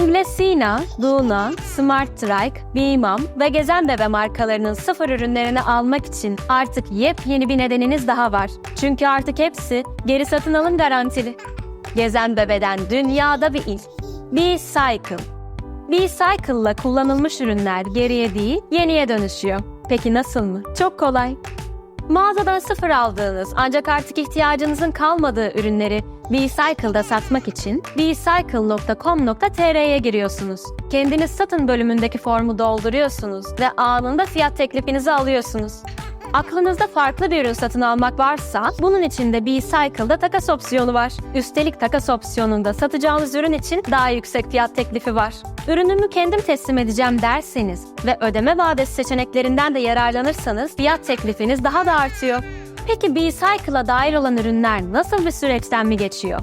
Luna, Duna, Smart Trike, Bimam ve Gezen Bebe markalarının sıfır ürünlerini almak için artık yepyeni bir nedeniniz daha var. Çünkü artık hepsi geri satın alım garantili. Gezen Bebe'den dünyada bir il. B-Cycle. B-Cycle'la kullanılmış ürünler geriye değil, yeniye dönüşüyor. Peki nasıl mı? Çok kolay. Mağazadan sıfır aldığınız ancak artık ihtiyacınızın kalmadığı ürünleri B-Cycle'da satmak için bcycle.com.tr'ye giriyorsunuz. Kendiniz satın bölümündeki formu dolduruyorsunuz ve anında fiyat teklifinizi alıyorsunuz. Aklınızda farklı bir ürün satın almak varsa bunun için de B-Cycle'da takas opsiyonu var. Üstelik takas opsiyonunda satacağınız ürün için daha yüksek fiyat teklifi var. Ürünümü kendim teslim edeceğim derseniz ve ödeme vadesi seçeneklerinden de yararlanırsanız fiyat teklifiniz daha da artıyor. Peki B-Cycle'a dair olan ürünler nasıl bir süreçten mi geçiyor?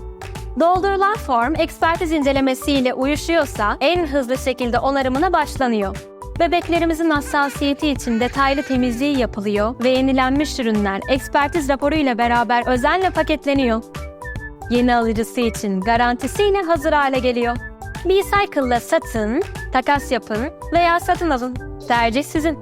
Doldurulan form ekspertiz incelemesiyle uyuşuyorsa en hızlı şekilde onarımına başlanıyor. Bebeklerimizin hassasiyeti için detaylı temizliği yapılıyor ve yenilenmiş ürünler ekspertiz raporu ile beraber özenle paketleniyor. Yeni alıcısı için garantisiyle hazır hale geliyor. B-Cycle'la satın, takas yapın veya satın alın. Tercih sizin.